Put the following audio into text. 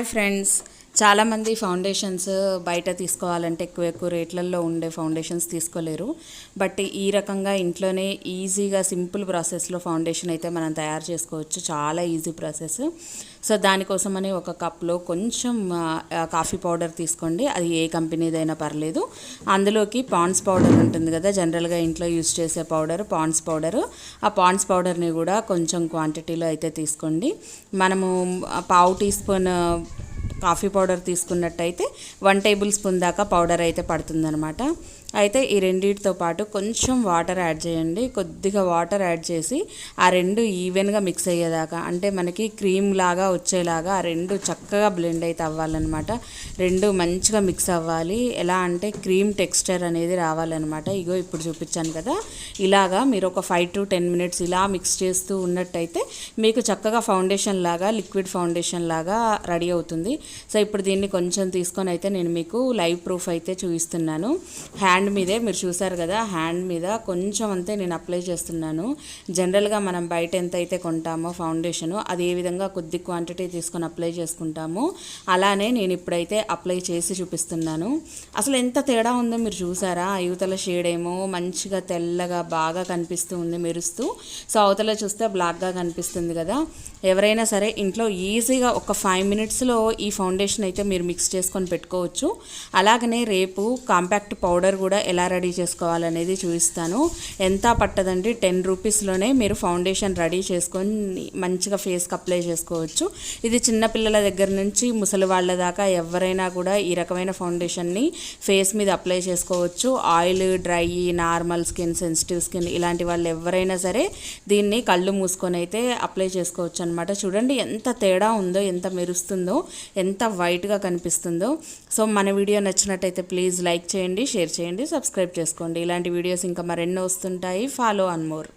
Hi friends, చాలామంది foundations బయట తీసుకోవాలంటే ఎక్కువ ఎక్కువ రేట్లలో ఉండే ఫౌండేషన్స్ తీసుకోలేరు. బట్ ఈ రకంగా ఇంట్లోనే ఈజీగా సింపుల్ ప్రాసెస్లో ఫౌండేషన్ అయితే మనం తయారు చేసుకోవచ్చు. చాలా ఈజీ ప్రాసెస్. సో దానికోసమని ఒక కప్లో కొంచెం కాఫీ పౌడర్ తీసుకోండి. అది ఏ కంపెనీదైనా పర్లేదు. అందులోకి పాండ్స్ పౌడర్ ఉంటుంది కదా జనరల్గా ఇంట్లో యూస్ చేసే పౌడర్ పాండ్స్ పౌడర్. ఆ పాండ్స్ పౌడర్ని కూడా కొంచెం క్వాంటిటీలో అయితే తీసుకోండి. మనము పావు టీ స్పూన్ కాఫీ పౌడర్ తీసుకున్నట్టయితే వన్ టేబుల్ స్పూన్ దాకా పౌడర్ అయితే పడుతుందనమాట అయితే ఈ రెండింటితో పాటు కొంచెం వాటర్ యాడ్ చేయండి. కొద్దిగా వాటర్ యాడ్ చేసి ఆ రెండు ఈవెన్గా మిక్స్ అయ్యేదాకా అంటే మనకి క్రీమ్ లాగా వచ్చేలాగా ఆ రెండు చక్కగా బ్లెండ్ అయితే అవ్వాలన్నమాట. రెండు మంచిగా మిక్స్ అవ్వాలి. ఎలా అంటే క్రీమ్ టెక్స్చర్ అనేది రావాలన్నమాట. ఇగో ఇప్పుడు చూపించాను కదా ఇలాగా మీరు ఒక ఫైవ్ టు టెన్ మినిట్స్ ఇలా మిక్స్ చేస్తూ ఉన్నట్టయితే మీకు చక్కగా ఫౌండేషన్ లాగా లిక్విడ్ ఫౌండేషన్ లాగా రెడీ అవుతుంది. సో ఇప్పుడు దీన్ని కొంచెం తీసుకొని అయితే నేను మీకు లైవ్ ప్రూఫ్ అయితే చూపిస్తున్నాను. హ్యాండ్ మీదే మీరు చూసారు కదా హ్యాండ్ మీద కొంచెం అంతే నేను అప్లై చేస్తున్నాను. జనరల్గా మనం బయట ఎంత అయితే కొంటామో ఫౌండేషన్ అది ఏ విధంగా కొద్ది క్వాంటిటీ తీసుకొని అప్లై చేసుకుంటామో అలానే నేను ఇప్పుడైతే అప్లై చేసి చూపిస్తున్నాను. అసలు ఎంత తేడా ఉందో మీరు చూసారా? యువతల షేడ్ ఏమో మంచిగా తెల్లగా బాగా కనిపిస్తూ ఉంది మెరుస్తూ. సో అవతల చూస్తే బ్లాక్గా కనిపిస్తుంది కదా. ఎవరైనా సరే ఇంట్లో ఈజీగా ఒక ఫైవ్ మినిట్స్లో ఈ ఫౌండేషన్ అయితే మీరు మిక్స్ చేసుకొని పెట్టుకోవచ్చు. అలాగనే రేపు కాంపాక్ట్ పౌడర్ కూడా ఎలా రెడీ చేసుకోవాలనేది చూపిస్తాను. ఎంత పట్టదండి? టెన్ రూపీస్లోనే మీరు ఫౌండేషన్ రెడీ చేసుకొని మంచిగా ఫేస్కి అప్లై చేసుకోవచ్చు. ఇది చిన్నపిల్లల దగ్గర నుంచి ముసలి వాళ్ళ దాకా ఎవరైనా కూడా ఈ రకమైన ఫౌండేషన్ని ఫేస్ మీద అప్లై చేసుకోవచ్చు. Oil dry normal skin sensitive skin ఇలాంటి వాళ్ళు ఎవరైనా సరే దీన్ని కళ్ళు మూసుకొని అయితే అప్లై చేసుకోవచ్చు అనమాట చూడండి ఎంత తేడా ఉందో ఎంత మెరుస్తుందో ఎంత ఎంత వైట్గా కనిపిస్తుందో. సో మన వీడియో నచ్చినట్టయితే ప్లీజ్ లైక్ చేయండి షేర్ చేయండి సబ్స్క్రైబ్ చేసుకోండి. ఇలాంటి వీడియోస్ ఇంకా మరెన్నో వస్తుంటాయి. Follow on more.